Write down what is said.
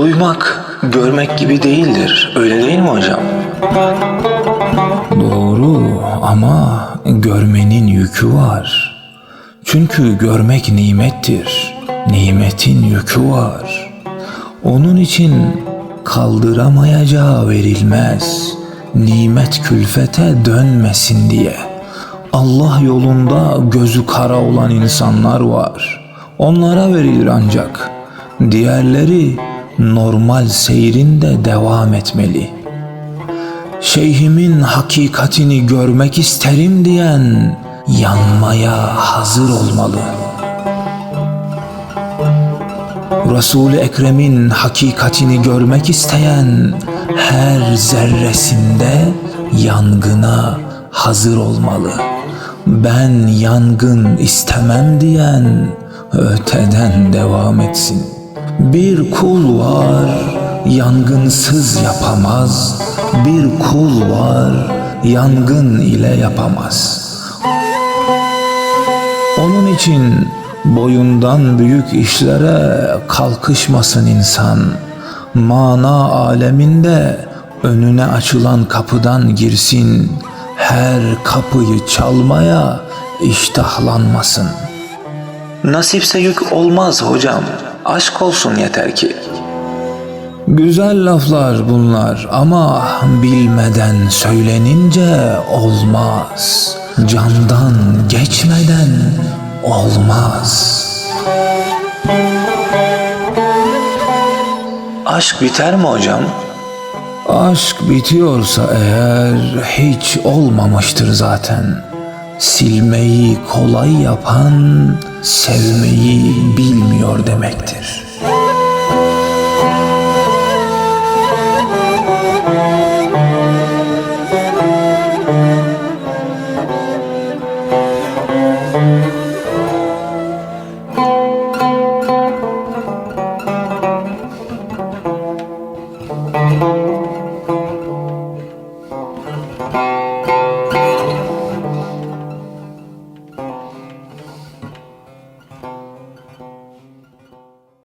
Duymak, görmek gibi değildir. Öyle değil mi hocam? Doğru ama görmenin yükü var. Çünkü görmek nimettir. Nimetin yükü var. Onun için kaldıramayacağı verilmez. Nimet külfete dönmesin diye. Allah yolunda gözü kara olan insanlar var. Onlara verilir ancak. Diğerleri normal seyrinde devam etmeli.'' Şeyhimin hakikatini görmek isterim diyen yanmaya hazır olmalı. Resul-i Ekrem'in hakikatini görmek isteyen her zerresinde yangına hazır olmalı. Ben yangın istemem diyen öteden devam etsin. Bir kul var yangınsız yapamaz. Bir kul var yangın ile yapamaz. Onun için boyundan büyük işlere kalkışmasın insan. Mana aleminde önüne açılan kapıdan girsin. Her kapıyı çalmaya iştahlanmasın. Nasipse yük olmaz hocam. Aşk olsun yeter ki. Güzel laflar bunlar ama bilmeden söylenince olmaz. Candan geçmeden olmaz. Aşk biter mi hocam? Aşk bitiyorsa eğer hiç olmamıştır zaten. Silmeyi kolay yapan sevmeyi bilmiyor demektir. Müzik